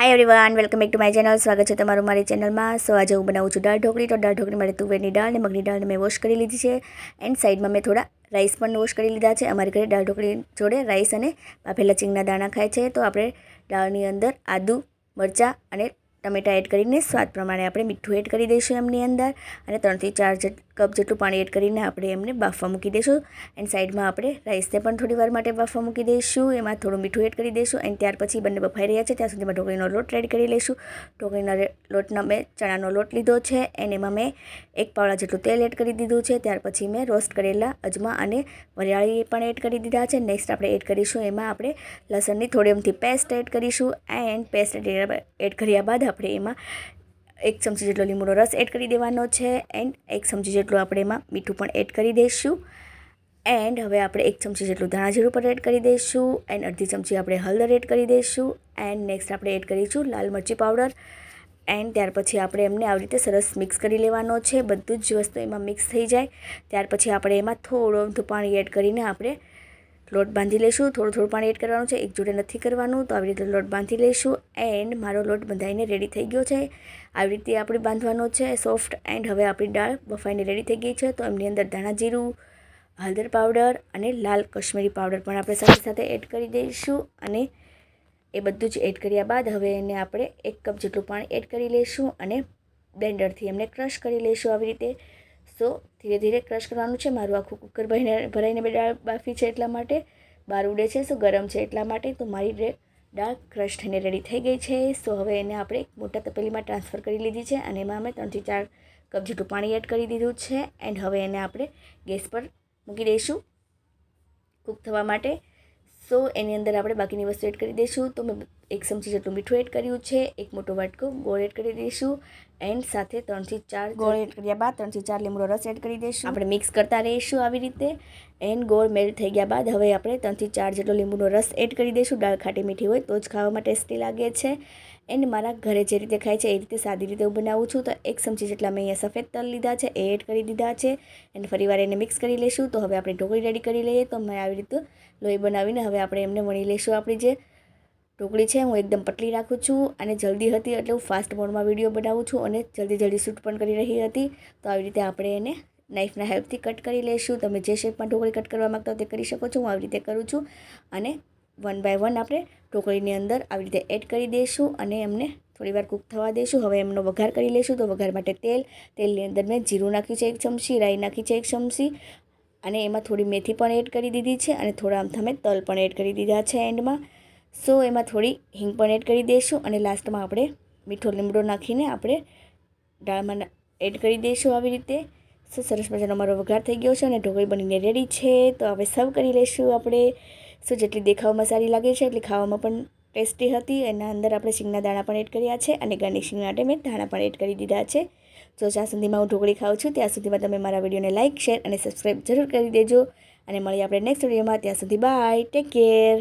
Hi everyone welcome back to my channel સ્વાગત છે તમારું મારી ચેનલમાં સો આજે હું બનાવું છું દાળ ઢોકળી. તો દાળ ઢોકળી માટે તુવેરની દાળ અને મગની દાળને મેં વોશ કરી લીધી છે. એન્ડ સાઈડમાં મેં થોડા રાઈસ પણ વોશ કરી લીધા છે. અમારી ઘરે દાળ ઢોકળી જોડે રાઈસ અને બાફેલા ચીંગના દાણા ખાય છે. તો આપણે દાળની અંદર આદુ, મરચાં અને ટમેટા એડ કરીને સ્વાદ પ્રમાણે આપણે મીઠું એડ કરી દઈશું એમની અંદર. અને ત્રણથી ચાર કપ જેટલું પાણી એડ કરીને આપણે એમને બાફવા મૂકી દઈશું. એન્ડ સાઈડમાં આપણે રાઈસને પણ થોડી વાર માટે બાફવા મૂકી દઈશું. એમાં થોડું મીઠું એડ કરી દઈશું. એન્ડ ત્યાર પછી બંને બફાઈ રહ્યા છે. ત્યાં સુધીમાં ઢોકળીનો લોટ રેડ કરી લઈશું. ઢોકળીના લોટનો મેં ચણાનો લોટ લીધો છે. એન્ડ એમાં મેં એક પાવડા જેટલું તેલ એડ કરી દીધું છે. ત્યાર પછી મેં રોસ્ટ કરેલા અજમા અને વરિયાળી પણ એડ કરી દીધા છે. નેક્સ્ટ આપણે એડ કરીશું. એમાં આપણે લસણની થોડી અમથી પેસ્ટ એડ કરીશું. એન્ડ પેસ્ટ એડ કર્યા બાદ આપણે એમાં એક ચમચી જેટલો લીંબુનો રસ એડ કરી દેવાનો છે એન્ડ એક ચમચી જેટલું આપણે એમાં મીઠું પણ એડ કરી દઈશું. એન્ડ હવે આપણે એક ચમચી જેટલું ધાણા જીરું પણ એડ કરી દઈશું એન્ડ અડધી ચમચી આપણે હળદર એડ કરી દઈશું એન્ડ નેક્સ્ટ આપણે એડ કરીશું લાલ મરચી પાવડર. એન્ડ ત્યાર પછી આપણે એમને આવી રીતે સરસ મિક્સ કરી લેવાનો છે. બધું જ વસ્તુ એમાં મિક્સ થઈ જાય. ત્યાર પછી આપણે એમાં થોડું પાણી એડ કરીને આપણે લોટ બાંધી લઈશું થોડું થોડું પાણી એડ કરવાનું છે. એક જોડે નથી કરવાનું. તો આવી રીતે લોટ બાંધી લઈશું એન્ડ મારો લોટ બંધાઈને રેડી થઈ ગયો છે. આવી રીતે આપણે બાંધવાનો છે. સોફ્ટ એન્ડ હવે આપણી દાળ બફાઈને રેડી થઈ ગઈ છે. તો એમની અંદર ધાણા જીરું, હળદર પાવડર અને લાલ કશ્મીરી પાવડર પણ આપણે સાથે સાથે એડ કરી દઈશું અને એ બધું જ એડ કર્યા બાદ હવે એને આપણે એક કપ જેટલું પાણી એડ કરી લઈશું અને બ્લેન્ડરથી એમને ક્રશ કરી લઈશું આવી રીતે. સો ધીરે ધીરે ક્રશ કરવાનું છે. મારું આખું કુકર ભરીને, ભરાઈને બે દાળ બાફી છે એટલા માટે. બહાર ઉડે છે, સો ગરમ છે એટલા માટે. તો મારી દાળ ક્રશ થઈને રેડી થઈ ગઈ છે. સો હવે એને આપણે એક મોટા તપેલીમાં ટ્રાન્સફર કરી લીધી છે અને એમાં અમે ત્રણથી ચાર કપ જેટલું પાણી એડ કરી દીધું છે. એન્ડ હવે એને આપણે ગેસ પર મૂકી દઈશું કૂક થવા માટે. સો એની અંદર આપણે બાકીની વસ્તુ એડ કરી દઈશું. તો મેં એક ચમચી જેટલું મીઠું એડ કર્યું છે એક મોટો વાટકો ગોળ એડ કરી દઈશું એન્ડ સાથે ત્રણથી ચાર ગોળ એડ કર્યા બાદ ત્રણથી ચાર લીમડો રસ એડ કરી દઈશું. આપણે મિક્સ કરતા રહીશું આવી રીતે એન્ડ ગોળ મેલ્ટ થઈ ગયા બાદ હવે આપણે ત્રણથી ચાર જેટલો લીંબુનો રસ એડ કરી દઈશું. દાળ ખાટી મીઠી હોય તો જ ખાવામાં ટેસ્ટી લાગે છે. એન્ડ મારા ઘરે જે રીતે ખાય છે એ રીતે સાદી રીતે હું બનાવું છું. તો એક ચમચી જેટલા મેં અહીંયા સફેદ તલ લીધા છે એ એડ કરી દીધા છે એન્ડ ફરીવાર એને મિક્સ કરી લઈશું તો હવે આપણે ઢોકળી રેડી કરી લઈએ તો મેં આવી રીતે લોહી બનાવીને હવે આપણે એમને વણી લઈશું આપણી જે ઢોકળી છે, હું એકદમ પતલી રાખું છું અને જલ્દી હતી એટલે હું ફાસ્ટ મોડમાં વીડિયો બનાવું છું અને જલ્દી જલ્દી શૂટ પણ કરી રહી હતી. તો આવી રીતે આપણે એને નાઇફના હેલ્પથી કટ કરી લઈશું તમે જે શેપમાં ઢોકળી કટ કરવા માગતા તે કરી શકો છો. હું આવી રીતે કરું છું અને વન બાય વન આપણે ઢોકળીની અંદર આવી રીતે એડ કરી દઈશું અને એમને થોડીવાર કૂક થવા દઈશું. હવે એમનો વઘાર કરી લઈશું તો વઘાર માટે તેલ, તેલની અંદર મેં જીરું નાખ્યું છે એક ચમચી, રાઈ નાખી છે એક ચમચી અને એમાં થોડી મેથી પણ એડ કરી દીધી છે અને થોડા આમ તમે તલ પણ એડ કરી દીધા છે એન્ડમાં સો એમાં થોડી હિંગ પણ એડ કરી દઈશું અને લાસ્ટમાં આપણે મીઠો લીમડો નાખીને આપણે દાળમાં એડ કરી દઈશું આવી રીતે. સો સરસ મજાનો મારો વઘાર થઈ ગયો છે અને ઢોકળી બનીને રેડી છે. તો હવે સર્વ કરી લઈશું આપણે. સો જેટલી દેખાવમાં સારી લાગે છે એટલી ખાવામાં પણ ટેસ્ટી હતી. એના અંદર આપણે શીંગના દાણા પણ એડ કર્યા છે અને ગાર્નિશિંગ માટે મેં દાણા પણ એડ કરી દીધા છે. જો જ્યાં સુધીમાં હું ઢોકળી ખાઉં છું ત્યાં સુધીમાં તમે મારા વિડીયોને લાઇક શેર અને સબસ્ક્રાઈબ જરૂર કરી દેજો. અને મળીએ આપણે નેક્સ્ટ વિડીયોમાં. ત્યાં સુધી બાય ટેક કેર